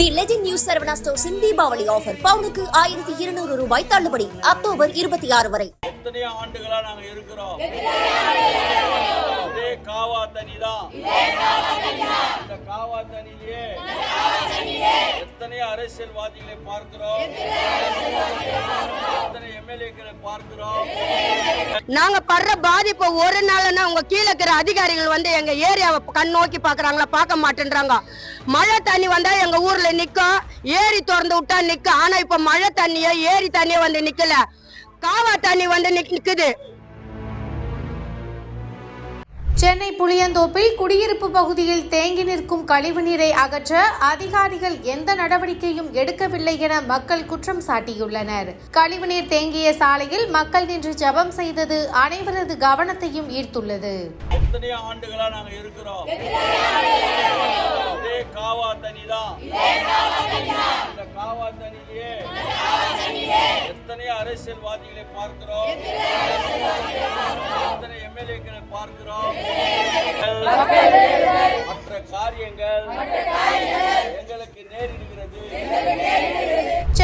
தி legend news Saravana ஸ்டோர்ஸின் Deepavali offer பவுனுக்கு ஆயிரத்தி இருநூறு ரூபாய் தள்ளுபடி. அக்டோபர் இருபத்தி ஆறு வரை. எத்தனையோ ஆண்டுகளா நாங்க இருக்கிறோம். அதே காவா தனி தான் இந்த காவா தனியிலே எத்தனையோ அரசியல்வாதிகளை பார்க்கிறோம். எத்தனை எம்எல்ஏக்களை பார்க்கிறோம். நாங்க படுற பாதிப்பு ஒரு நாள்னா உங்க கீழே இருக்கிற அதிகாரிகள் வந்து எங்க ஏரியாவை கண் நோக்கி பாக்குறாங்களா பார்க்க மாட்டேன்றாங்க. மழை தண்ணி வந்தா எங்க ஊர்ல நிக்கும் ஏரி திறந்து விட்டா நிக்கும் ஆனா இப்ப மழை தண்ணியோ ஏரி தண்ணியோ வந்து நிக்கல. காவா தண்ணி வந்து நிக்- நிக்குது. சென்னை புளியந்தோப்பில் குடியிருப்பு பகுதியில் தேங்கி நிற்கும் கழிவுநீரை அகற்ற அதிகாரிகள் எந்த நடவடிக்கையும் எடுக்கவில்லை என மக்கள் குற்றம் சாட்டியுள்ளனர். கழிவுநீர் தேங்கிய சாலையில் மக்கள் நின்று ஜெபம் செய்தது அனைவரது கவனத்தையும் ஈர்த்துள்ளது. ஆண்டுகளா நாங்க இருக்கிறோம். அதே காவா தனி தான் அரசியல்வாதிகளை பார்க்கிறோம். எத்தனை எம்எல்ஏக்களை பார்க்கிறோம். மற்ற காரியங்கள் எங்களுக்கு நேரிடுகிறது.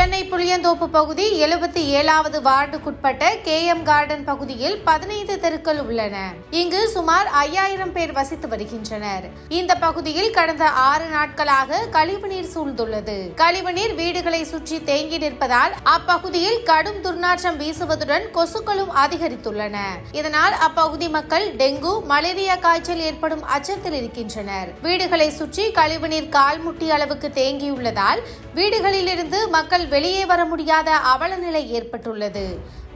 சென்னை புளியந்தோப்பு பகுதி எழுபத்தி ஏழாவது வார்டுக்குட்பட்ட கே எம் கார்டன் பகுதியில் பதினைந்து தெருக்கள் உள்ளன. இங்கு சுமார் ஐயாயிரம் பேர் வசித்து வருகின்றனர். இந்த பகுதியில் கடந்த ஆறு நாட்களாக கழிவுநீர் சூழ்ந்துள்ளது. கழிவுநீர் வீடுகளை சுற்றி தேங்கி நிற்பதால் அப்பகுதியில் கடும் துர்நாற்றம் வீசுவதுடன் கொசுக்களும் அதிகரித்துள்ளன. இதனால் அப்பகுதி மக்கள் டெங்கு மலேரியா காய்ச்சல் ஏற்படும் அச்சத்தில் இருக்கின்றனர். வீடுகளை சுற்றி கழிவுநீர் கால்முட்டி அளவுக்கு தேங்கியுள்ளதால் வீடுகளிலிருந்து மக்கள் வெளியே வர முடியாத அவல நிலை ஏற்பட்டுள்ளது.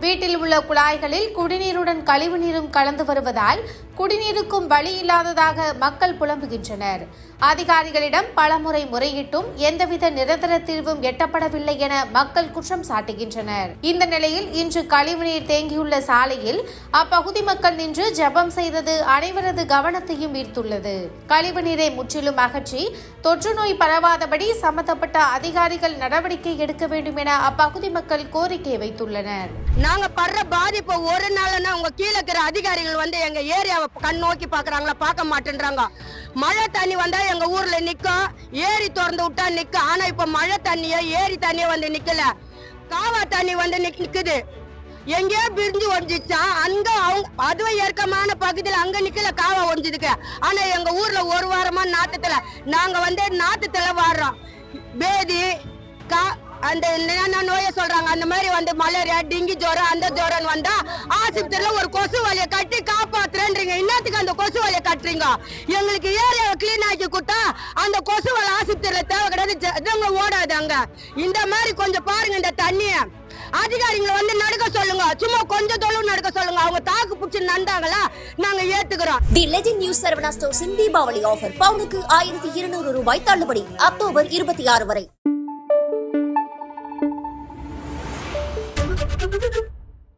வீட்டில் உள்ள குழாய்களில் குடிநீருடன் கழிவு நீரும் கலந்து வருவதால் குடிநீருக்கும் வழி இல்லாததாக மக்கள் புலம்புகின்றனர். அதிகாரிகளிடம் பலமுறை முறையிட்டும் எந்தவித நிரந்தர தீர்வும் எட்டப்படவில்லை என மக்கள் குற்றம் சாட்டுகின்றனர். இந்த நிலையில் இன்று கழிவுநீர் தேங்கியுள்ள சாலையில் அப்பகுதி மக்கள் நின்று ஜெபம் செய்தது அனைவரது கவனத்தையும் ஈர்த்துள்ளது. கழிவுநீரை முற்றிலும் அகற்றி தொற்று நோய் பரவாதபடி சம்பந்தப்பட்ட அதிகாரிகள் நடவடிக்கை எடுக்க வேண்டும் என அப்பகுதி மக்கள் கோரிக்கை வைத்துள்ளனர். நாங்க படுற பாதிப்பு ஒரு நாள்னா உங்க கீழே இருக்கிற அதிகாரிகள் வந்து எங்க ஏரியாவை கண் நோக்கி பாக்குறாங்களா பார்க்க மாட்டேன்றாங்க. மழை தண்ணி வந்தா எங்க ஊர்ல நிக்கும். ஏரி திறந்து விட்டா நிக்கும். ஆனா இப்ப மழை தண்ணியோ ஏரி தண்ணியோ வந்து நிக்கல. காவா தண்ணி வந்து நிக்- நிக்குது. எங்கேயோ பிரிஞ்சு ஒடிஞ்சிச்சா அங்க அவங்க அதுவும் ஏற்கமான பகுதியில் அங்க நிக்கல காவா ஒடிஞ்சதுக்கு ஆனா எங்க ஊர்ல ஒரு வாரமா நாத்தத்துல நாங்க வந்து நாத்தத்துல வாடுறோம். பேதி கா அந்த என்னென்ன நோயை சொல்றாங்க? அந்த மாதிரி வந்து மலேரியா டெங்கி ஜோரம் அந்த ஜோரம் வந்தா ஆஸ்பத்திரியில ஒரு கொசு வலைய கட்டி காப்பாத்துறேன்றீங்க. இன்னத்துக்கு அந்த கொசு வலைய கட்டுறீங்க? எங்களுக்கு ஏரியாவை கிளீன் ஆக்கி கொடுத்தா அந்த கொசு வலை ஆஸ்பத்திரியில தேவை கிடையாது. ஜ- ஓடாது அங்க. இந்த மாதிரி கொஞ்சம் பாருங்க இந்த தண்ணிய. அதிகாரிங்களை வந்து நடுக்க சொல்லுங்க. சும்மா கொஞ்சம் தொலைவு நடுக்க சொல்லுங்க. அவங்க தாக்கு பிடிச்சி நடந்தாங்களா நாங்க ஏத்துக்கிறோம். தி லெஜெண்ட் நியூஸ் சரவணா ஸ்டோர்ஸின் தீபாவளி ஆஃபர் பவுனுக்கு ஆயிரத்தி இருநூறு ரூபாய் தள்ளுபடி. அக்டோபர் இருபத்தி ஆறு வரை.